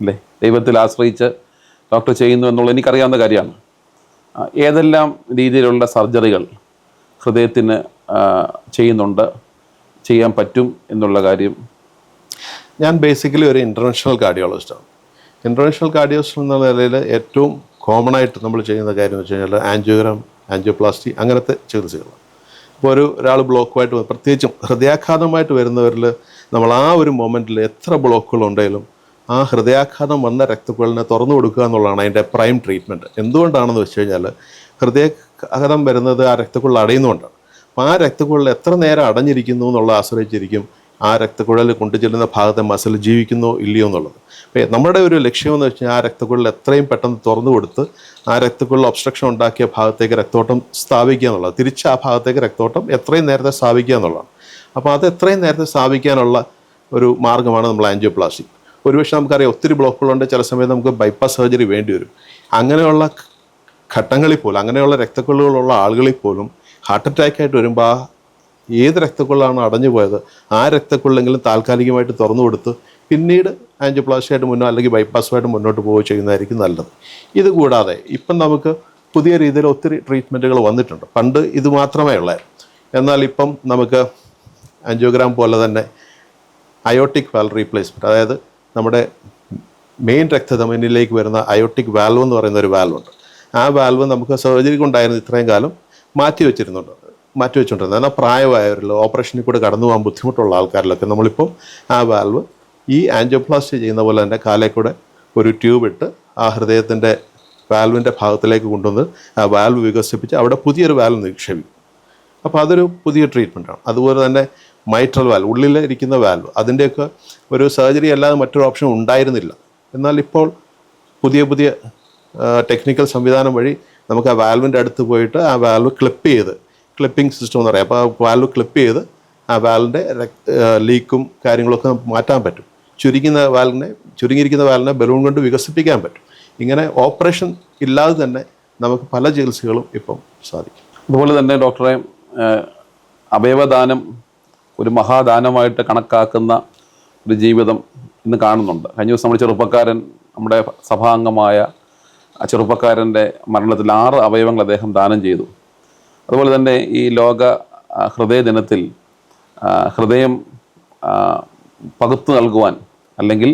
അല്ലേ? ദൈവത്തിൽ ആശ്രയിച്ച് ഡോക്ടർ ചെയ്യുന്നു എന്നുള്ളത് എനിക്കറിയാവുന്ന കാര്യമാണ്. ഏതെല്ലാം രീതിയിലുള്ള സർജറികൾ ഹൃദയത്തിന് ചെയ്യുന്നുണ്ട് ചെയ്യാൻ പറ്റും എന്നുള്ള കാര്യം? ഞാൻ ബേസിക്കലി ഒരു ഇന്റർനാഷണൽ കാർഡിയോളജിസ്റ്റാണ് ഇന്റർനാഷണൽ കാർഡിയോളജിസ്റ്റ് എന്ന നിലയിൽ ഏറ്റവും കോമൺ ആയിട്ട് നമ്മൾ ചെയ്യുന്ന കാര്യം എന്ന് വെച്ച് കഴിഞ്ഞാൽ ആൻജിയോഗ്രാം ആൻജിയോപ്ലാസ്റ്റി അങ്ങനത്തെ ചികിത്സകൾ ഇപ്പോൾ ഒരു ഒരാൾ ബ്ലോക്കുമായിട്ട് പ്രത്യേകിച്ചും ഹൃദയാഘാതമായിട്ട് വരുന്നവരിൽ നമ്മൾ ആ ഒരു മൊമെന്റിൽ എത്ര ബ്ലോക്കുകൾ ഉണ്ടെങ്കിലും ആ ഹൃദയാഘാതം വന്ന രക്തക്കുഴലിനെ തുറന്നു കൊടുക്കുക എന്നുള്ളതാണ് അതിന്റെ പ്രൈം ട്രീറ്റ്മെന്റ്. എന്തുകൊണ്ടാണെന്ന് വെച്ച് കഴിഞ്ഞാൽ ഹൃദയാഘാതം വരുന്നത് ആ രക്തക്കുഴൽ അടയുന്നതുകൊണ്ടാണ് അപ്പോൾ ആ രക്തക്കുഴൽ എത്ര നേരം അടഞ്ഞിരിക്കുന്നു എന്നുള്ള ആശ്രയിച്ചിരിക്കും. ആ രക്തക്കുഴൽ കൊണ്ടുചെല്ലുന്ന ഭാഗത്തെ മസിൽ ജീവിക്കുന്നോ ഇല്ലയോ എന്നുള്ളത്. അപ്പോൾ നമ്മുടെ ഒരു ലക്ഷ്യമെന്ന് വെച്ചാൽ ആ രക്തക്കുഴൽ എത്രയും പെട്ടെന്ന് തുറന്നു കൊടുത്ത് ആ രക്തക്കുഴൽ ഒബ്സ്ട്രക്ഷൻ ഉണ്ടാക്കിയ ഭാഗത്തേക്ക് രക്തോട്ടം സ്ഥാപിക്കുക എന്നുള്ളത് തിരിച്ച് ആ ഭാഗത്തേക്ക് രക്തോട്ടം എത്രയും നേരത്തെ സ്ഥാപിക്കുക എന്നുള്ളതാണ്. അപ്പോൾ അത് എത്രയും നേരത്തെ സ്ഥാപിക്കാനുള്ള ഒരു മാർഗമാണ് നമ്മൾ ആൻജിയോപ്ലാസ്റ്റി ഒരുപക്ഷെ നമുക്കറിയാം ഒത്തിരി ബ്ലോക്കുകളുണ്ട് ചില സമയത്ത് നമുക്ക് ബൈപ്പാസ് സർജറി വേണ്ടി വരും. അങ്ങനെയുള്ള ഘട്ടങ്ങളിൽ പോലും അങ്ങനെയുള്ള രക്തക്കൊള്ളുകളുള്ള ആളുകളിൽ പോലും ഹാർട്ട് അറ്റാക്ക് ആയിട്ട് വരുമ്പോൾ ആ ഏത് രക്തക്കൊള്ളാണ് അടഞ്ഞു പോയത് ആ രക്തക്കൊള്ളെങ്കിലും താൽക്കാലികമായിട്ട് തുറന്നു കൊടുത്ത് പിന്നീട് ആൻജിയോപ്ലാസ്റ്റി ആയിട്ട് മുന്നോ അല്ലെങ്കിൽ ബൈപ്പാസുമായിട്ട് മുന്നോട്ട് പോവുകയോ ചെയ്യുന്നതായിരിക്കും നല്ലത്. ഇതുകൂടാതെ ഇപ്പം നമുക്ക് പുതിയ രീതിയിൽ ഒത്തിരി ട്രീറ്റ്മെന്റുകൾ വന്നിട്ടുണ്ട്. പണ്ട് ഇത് മാത്രമേ ഉള്ളായിരുന്നു എന്നാൽ ഇപ്പം നമുക്ക് ആൻജിയോഗ്രാം പോലെ തന്നെ അയോട്ടിക് വാൽ റീപ്ലേസ്മെന്റ് അതായത് നമ്മുടെ മെയിൻ രക്തധമനിയിലേക്ക് വരുന്ന അയോട്ടിക് വാൽവ് എന്ന് പറയുന്ന ഒരു വാൽവ് ഉണ്ട്. ആ വാൽവ് നമുക്ക് സർജറി കൊണ്ടായിരുന്നു ഇത്രയും കാലം മാറ്റി വെച്ചിരുന്നുണ്ട്. മാറ്റി വെച്ചുകൊണ്ടിരുന്നത് എന്നാൽ പ്രായമായവരിൽ ഓപ്പറേഷനിൽ കൂടെ കടന്നു പോകാൻ ബുദ്ധിമുട്ടുള്ള ആൾക്കാരിലൊക്കെ നമ്മളിപ്പോൾ ആ വാൽവ് ഈ ആൻജിയോപ്ലാസ്റ്റി ചെയ്യുന്ന പോലെ തന്നെ കാലേ കൂടെ ഒരു ട്യൂബ് ഇട്ട് ആ ഹൃദയത്തിന്റെ വാൽവിന്റെ ഭാഗത്തിലേക്ക് കൊണ്ടുവന്ന് ആ വാൽവ് വികസിപ്പിച്ച് അവിടെ പുതിയൊരു വാൽവ് നിക്ഷേപിക്കും. അപ്പോൾ അതൊരു പുതിയ ട്രീറ്റ്മെന്റാണ് അതുപോലെ തന്നെ മൈട്രൽ വാൽവ് ഉള്ളിൽ ഇരിക്കുന്ന വാൽവ് അതിന്റെയൊക്കെ ഒരു സർജറി അല്ലാതെ മറ്റൊരു ഓപ്ഷൻ ഉണ്ടായിരുന്നില്ല. എന്നാൽ ഇപ്പോൾ പുതിയ പുതിയ ടെക്നിക്കൽ സംവിധാനം വഴി നമുക്ക് ആ വാൽവിന്റെ അടുത്ത് പോയിട്ട് ആ വാൽവ് ക്ലിപ്പ് ചെയ്ത് ക്ലിപ്പിംഗ് സിസ്റ്റം എന്ന് പറയാം. അപ്പോൾ ആ വാൽവ് ക്ലിപ്പ് ചെയ്ത് ആ വാൽവിന്റെ ലീക്കും കാര്യങ്ങളൊക്കെ മാറ്റാൻ പറ്റും. ചുരുങ്ങുന്ന വാൽവിനെ ചുരുങ്ങിയിരിക്കുന്ന വാൽവിനെ ബലൂൺ കൊണ്ട് വികസിപ്പിക്കാൻ പറ്റും. ഇങ്ങനെ ഓപ്പറേഷൻ ഇല്ലാതെ തന്നെ നമുക്ക് പല ചികിത്സകളും ഇപ്പം സാധിക്കും. അതുപോലെ തന്നെ ഡോക്ടറെ അവയവദാനം ഒരു മഹാദാനമായിട്ട് കണക്കാക്കുന്ന ഒരു ജീവിതം ഇന്ന് കാണുന്നുണ്ട്. കഴിഞ്ഞ ദിവസം നമ്മൾ ചെറുപ്പക്കാരൻ നമ്മുടെ സഭാംഗമായ ആ ചെറുപ്പക്കാരന്റെ മരണത്തിൽ ആറ് അവയവങ്ങൾ അദ്ദേഹം ദാനം ചെയ്തു. അതുപോലെ തന്നെ ഈ ലോക ഹൃദയ ദിനത്തിൽ ഹൃദയം പകുത്തു നൽകുവാൻ അല്ലെങ്കിൽ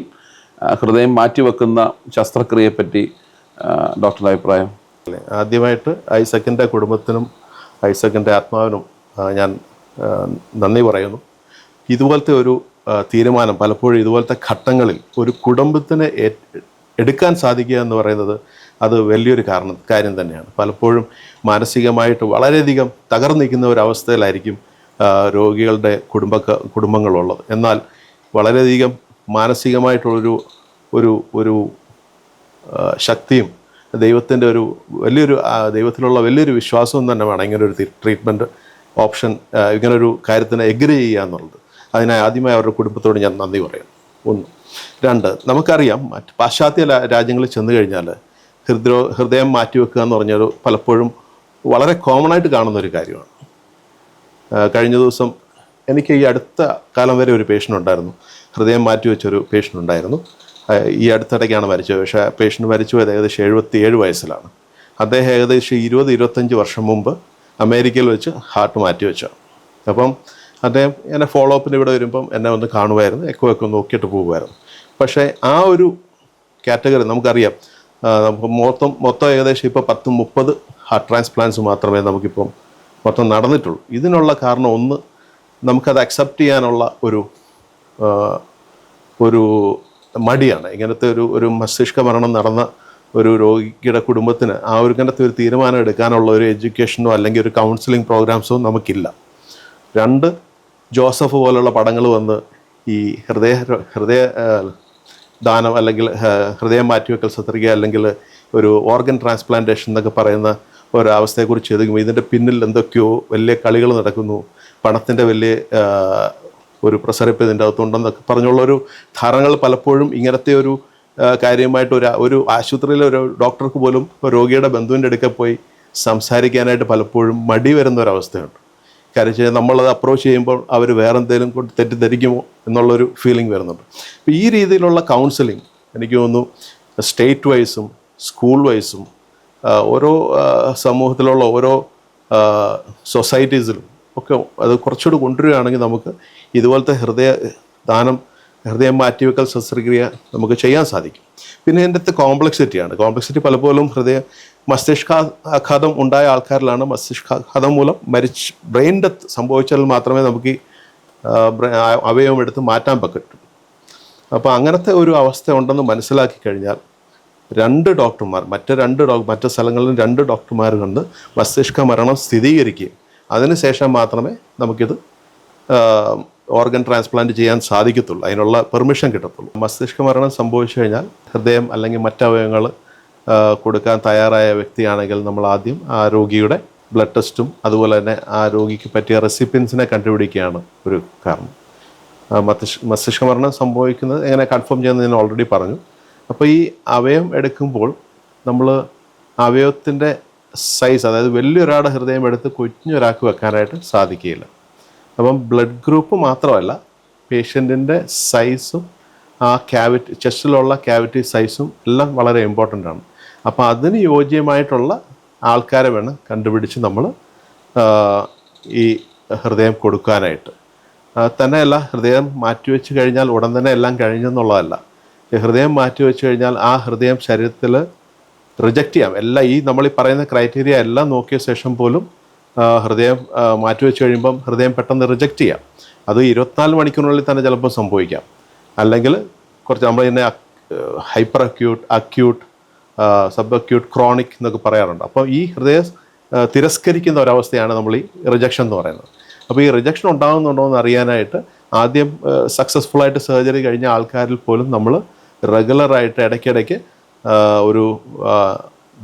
ഹൃദയം മാറ്റിവെക്കുന്ന ശസ്ത്രക്രിയയെപ്പറ്റി ഡോക്ടറുടെ അഭിപ്രായം. ആദ്യമായിട്ട് ഐസക്കിന്റെ കുടുംബത്തിനും ഐസക്കിന്റെ ആത്മാവിനും ഞാൻ നന്ദി പറയുന്നു. ഇതുപോലത്തെ ഒരു തീരുമാനം പലപ്പോഴും ഇതുപോലത്തെ ഘട്ടങ്ങളിൽ ഒരു കുടുംബത്തിന് എടുക്കാൻ സാധിക്കുക എന്ന് പറയുന്നത് അത് വലിയൊരു കാരണം കാര്യം തന്നെയാണ്. പലപ്പോഴും മാനസികമായിട്ട് വളരെയധികം തകർന്നു നിൽക്കുന്ന ഒരു അവസ്ഥയിലായിരിക്കും രോഗികളുടെ കുടുംബ കുടുംബങ്ങളുള്ളത്. എന്നാൽ വളരെയധികം മാനസികമായിട്ടുള്ളൊരു ഒരു ഒരു ശക്തിയും ദൈവത്തിന്റെ ഒരു വലിയൊരു ദൈവത്തിലുള്ള വലിയൊരു വിശ്വാസവും തന്നെ വേണം ഇങ്ങനൊരു ട്രീറ്റ്മെന്റ് ഓപ്ഷൻ ഇങ്ങനൊരു കാര്യത്തിന് എഗ്രി ചെയ്യുക എന്നുള്ളത്. അതിനായി ആദ്യമായി അവരുടെ കുടുംബത്തോട് ഞാൻ നന്ദി പറയും ഒന്ന്. രണ്ട് നമുക്കറിയാം മറ്റ് പാശ്ചാത്യ രാജ്യങ്ങളിൽ ചെന്ന് കഴിഞ്ഞാൽ ഹൃദയ ഹൃദയം മാറ്റിവെക്കുക എന്ന് പറഞ്ഞൊരു പലപ്പോഴും വളരെ കോമൺ ആയിട്ട് കാണുന്ന ഒരു കാര്യമാണ് കഴിഞ്ഞ ദിവസം എനിക്ക് ഈ അടുത്ത കാലം വരെ ഒരു പേഷ്യന്റ് ഉണ്ടായിരുന്നു. ഹൃദയം മാറ്റി മാറ്റിവെച്ചൊരു പേഷ്യന്റ് ഉണ്ടായിരുന്നു. ഈ അടുത്തിടയ്ക്കാണ് മരിച്ചത്. പക്ഷേ പേഷ്യന്റ് മരിച്ചു ഏകദേശം എഴുപത്തി ഏഴ് വയസ്സിലാണ്. അദ്ദേഹം ഏകദേശം ഇരുപത് ഇരുപത്തഞ്ച് വർഷം മുമ്പ് അമേരിക്കയിൽ വെച്ച് ഹാർട്ട് മാറ്റി വെച്ചു. അപ്പം അദ്ദേഹം എന്നെ ഫോളോ അപ്പിന് ഇവിടെ വരുമ്പം എന്നെ ഒന്ന് കാണുമായിരുന്നു എക്കോ ഒക്കെ നോക്കിയിട്ട് പോകുമായിരുന്നു. പക്ഷേ ആ ഒരു കാറ്റഗറി നമുക്കറിയാം. നമുക്ക് മൊത്തം മൊത്തം ഏകദേശം ഇപ്പോൾ പത്ത് മുപ്പത് ഹാർട്ട് ട്രാൻസ്പ്ലാന്റ്സ് മാത്രമേ നമുക്കിപ്പം മൊത്തം നടന്നിട്ടുള്ളൂ. ഇതിനുള്ള കാരണം ഒന്ന് നമുക്കത് അക്സെപ്റ്റ് ചെയ്യാനുള്ള ഒരു ഒരു മടിയാണ്. ഇങ്ങനത്തെ ഒരു ഒരു മസ്തിഷ്ക മരണം നടന്ന ഒരു രോഗിയുടെ കുടുംബത്തിന് ആ ഒരു കണ്ടത്തെ ഒരു തീരുമാനം എടുക്കാനുള്ള ഒരു എഡ്യൂക്കേഷനോ അല്ലെങ്കിൽ ഒരു കൗൺസിലിംഗ് പ്രോഗ്രാംസോ നമുക്കില്ല. രണ്ട് ജോസഫ് പോലുള്ള പടങ്ങൾ വന്ന് ഈ ഹൃദയ ഹൃദയ ദാനം അല്ലെങ്കിൽ ഹൃദയം മാറ്റിവെക്കൽ ശസ്ത്രക്രിയ അല്ലെങ്കിൽ ഒരു ഓർഗൻ ട്രാൻസ്പ്ലാന്റേഷൻ എന്നൊക്കെ പറയുന്ന ഒരവസ്ഥയെക്കുറിച്ച് എഴുതുമ്പോൾ ഇതിന്റെ പിന്നിൽ എന്തൊക്കെയോ വലിയ കളികൾ നടക്കുന്നു. പണത്തിന്റെ വലിയ ഒരു പ്രസരിപ്പ് ഇതിന്റെ അകത്തുണ്ടെന്നൊക്കെ പറഞ്ഞുള്ള ഒരു ധാരണകൾ പലപ്പോഴും ഇങ്ങനത്തെ ഒരു കാര്യമായിട്ട് ഒരു ഒരു ആശുപത്രിയിലെ ഒരു ഡോക്ടർക്ക് പോലും രോഗിയുടെ ബന്ധുവിന്റെ അടുക്കൽ പോയി സംസാരിക്കാനായിട്ട് പലപ്പോഴും മടി വരുന്ന ഒരവസ്ഥയുണ്ട് കാര്യം വെച്ചാൽ നമ്മളത് അപ്രോച്ച് ചെയ്യുമ്പോൾ അവർ വേറെ എന്തെങ്കിലും കൊണ്ട് തെറ്റിദ്ധരിക്കുമോ എന്നുള്ളൊരു ഫീലിംഗ് വരുന്നുണ്ട്. അപ്പോൾ ഈ രീതിയിലുള്ള കൗൺസിലിംഗ് എനിക്ക് തോന്നുന്നു സ്റ്റേറ്റ് വൈസും സ്കൂൾ വൈസും ഓരോ സമൂഹത്തിലുള്ള ഓരോ സൊസൈറ്റീസിലും ഒക്കെ അത് കുറച്ചുകൂടി കൊണ്ടുവരികയാണെങ്കിൽ നമുക്ക് ഇതുപോലത്തെ ഹൃദയ ദാനം ഹൃദയം മാറ്റിവെക്കൽ ശസ്ത്രക്രിയ നമുക്ക് ചെയ്യാൻ സാധിക്കും. പിന്നെ ഇതിന്റെ കോംപ്ലക്സിറ്റിയാണ് കോംപ്ലക്സിറ്റി പലപ്പോഴും ഹൃദയ മസ്തിഷ്കാഘാതം ഉണ്ടായ ആൾക്കാരിലാണ്. മസ്തിഷ്കാഘാതം മൂലം മരിച്ച് ബ്രെയിൻ ഡെത്ത് സംഭവിച്ചാൽ മാത്രമേ നമുക്ക് അവയവം എടുത്ത് മാറ്റാൻ പറ്റൂ. അപ്പോൾ അങ്ങനത്തെ ഒരു അവസ്ഥ ഉണ്ടെന്ന് മനസ്സിലാക്കി കഴിഞ്ഞാൽ രണ്ട് ഡോക്ടർമാർ മറ്റ് രണ്ട് ഡോ മറ്റ് സ്ഥലങ്ങളിലും രണ്ട് ഡോക്ടർമാർ കണ്ട് മസ്തിഷ്ക മരണം സ്ഥിരീകരിക്കുകയും അതിനുശേഷം മാത്രമേ നമുക്കിത് ഓർഗൻ ട്രാൻസ്പ്ലാന്റ് ചെയ്യാൻ സാധിക്കത്തുള്ളൂ. അതിനുള്ള പെർമിഷൻ കിട്ടത്തുള്ളൂ. മസ്തിഷ്ക മരണം സംഭവിച്ചു കഴിഞ്ഞാൽ ഹൃദയം അല്ലെങ്കിൽ മറ്റവയവങ്ങൾ കൊടുക്കാൻ തയ്യാറായ വ്യക്തിയാണെങ്കിൽ നമ്മൾ ആദ്യം ആ രോഗിയുടെ ബ്ലഡ് ടെസ്റ്റും അതുപോലെ തന്നെ ആ രോഗിക്ക് പറ്റിയ റെസിപ്പിയൻസിനെ കണ്ടുപിടിക്കുകയാണ് ഒരു കാരണം. മസ്തിഷ്ക മരണം സംഭവിക്കുന്നത് എങ്ങനെ കൺഫേം ചെയ്യുന്നത് ഞാൻ ഓൾറെഡി പറഞ്ഞു. അപ്പോൾ ഈ അവയവം എടുക്കുമ്പോൾ നമ്മൾ അവയവത്തിന്റെ സൈസ് അതായത് വലിയൊരാളുടെ ഹൃദയം എടുത്ത് കുഞ്ഞൊരാൾക്ക് വെക്കാനായിട്ട് സാധിക്കുകയില്ല. അപ്പം ബ്ലഡ് ഗ്രൂപ്പ് മാത്രമല്ല പേഷ്യന്റിന്റെ സൈസും ആ ക്യാവിറ്റി ചെസ്റ്റിലുള്ള ക്യാവിറ്റി സൈസും എല്ലാം വളരെ ഇമ്പോർട്ടന്റ് ആണ്. അപ്പോൾ അതിന് യോജ്യമായിട്ടുള്ള ആൾക്കാരെ വേണം കണ്ടുപിടിച്ച് നമ്മൾ ഈ ഹൃദയം കൊടുക്കാനായിട്ട്. തന്നെയല്ല ഹൃദയം മാറ്റിവെച്ച് കഴിഞ്ഞാൽ ഉടൻ തന്നെ എല്ലാം കഴിഞ്ഞെന്നുള്ളതല്ല ഹൃദയം മാറ്റിവെച്ച് കഴിഞ്ഞാൽ ആ ഹൃദയം ശരീരത്തിൽ റിജക്റ്റ് ചെയ്യാം. എല്ലാം ഈ നമ്മൾ ഈ പറയുന്ന ക്രൈറ്റീരിയ എല്ലാം നോക്കിയ ശേഷം പോലും ഹൃദയം മാറ്റി മാറ്റിവെച്ച് കഴിയുമ്പം ഹൃദയം പെട്ടെന്ന് റിജക്റ്റ് ചെയ്യാം. അത് ഇരുപത്തിനാല് മണിക്കൂറിനുള്ളിൽ തന്നെ ചിലപ്പോൾ സംഭവിക്കാം. അല്ലെങ്കിൽ കുറച്ച് നമ്മൾ ഇതിനെ hyper acute acute sub acute chronic എന്നൊക്കെ പറയാറുണ്ട്. അപ്പോൾ ഈ ഹൃദയ തിരസ്കരിക്കുന്ന ഒരവസ്ഥയാണ് നമ്മൾ ഈ റിജക്ഷൻ എന്ന് പറയുന്നത്. അപ്പോൾ ഈ റിജക്ഷൻ ഉണ്ടാകുന്നുണ്ടോ എന്ന് അറിയാനായിട്ട് ആദ്യം സക്സസ്ഫുൾ ആയിട്ട് സർജറി കഴിഞ്ഞ ആൾക്കാരിൽ പോലും നമ്മൾ റെഗുലറായിട്ട് ഇടയ്ക്കിടയ്ക്ക് ഒരു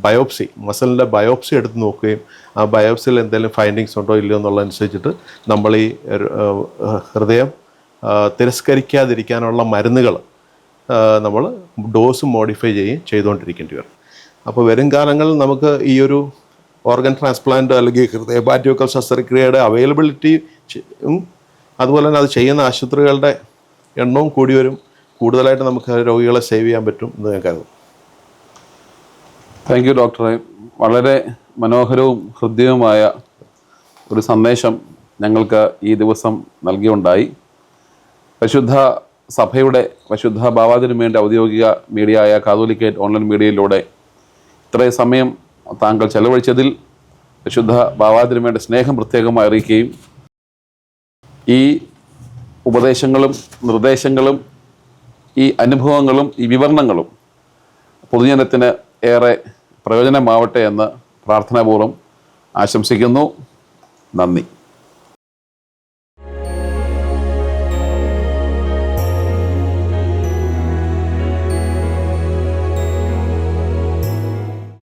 ബയോപ്സി മസിലിന്റെ ബയോപ്സി എടുത്ത് നോക്കുകയും ആ ബയോപ്സിയിൽ എന്തെങ്കിലും ഫൈൻഡിങ്സ് ഉണ്ടോ ഇല്ലയോ എന്നുള്ളതനുസരിച്ചിട്ട് നമ്മൾ ഈ ഹൃദയം തിരസ്കരിക്കാതിരിക്കാനുള്ള മരുന്നുകൾ നമ്മൾ ഡോസ് മോഡിഫൈ ചെയ്യുകയും ചെയ്തുകൊണ്ടിരിക്കേണ്ടി വരും. അപ്പോൾ വരും കാലങ്ങളിൽ നമുക്ക് ഈ ഒരു ഓർഗൻ ട്രാൻസ്പ്ലാന്റ് അല്ലെങ്കിൽ ഹൃദയ മാറ്റിവെക്കൽ ശസ്ത്രക്രിയയുടെ അവൈലബിലിറ്റി അതുപോലെ തന്നെ അത് ചെയ്യുന്ന ആശുപത്രികളുടെ എണ്ണവും കൂടി വരും. കൂടുതലായിട്ട് നമുക്ക് രോഗികളെ സേവ് ചെയ്യാൻ പറ്റും എന്ന് ഞാൻ കരുതുന്നു. താങ്ക് യു ഡോക്ടറെ വളരെ മനോഹരവും ഹൃദ്യവുമായ ഒരു സന്ദേശം ഞങ്ങൾക്ക് ഈ ദിവസം നൽകിയുണ്ടായി. പരിശുദ്ധ സഭയുടെ പരിശുദ്ധ ഭാവാതിനു വേണ്ടി ഔദ്യോഗിക മീഡിയയായ കാതോലിക്കേറ്റ് ഓൺലൈൻ മീഡിയയിലൂടെ ഇത്രയും സമയം താങ്കൾ ചെലവഴിച്ചതിൽ പരിശുദ്ധ ഭാവാതിനു സ്നേഹം പ്രത്യേകമായി അറിയിക്കുകയും ഈ ഉപദേശങ്ങളും നിർദ്ദേശങ്ങളും ഈ അനുഭവങ്ങളും ഈ വിവരണങ്ങളും പൊതുജനത്തിന് ഏറെ പ്രയോജനമാവട്ടെ എന്ന് പ്രാർത്ഥനാപൂർവം ആശംസിക്കുന്നു. നന്ദി.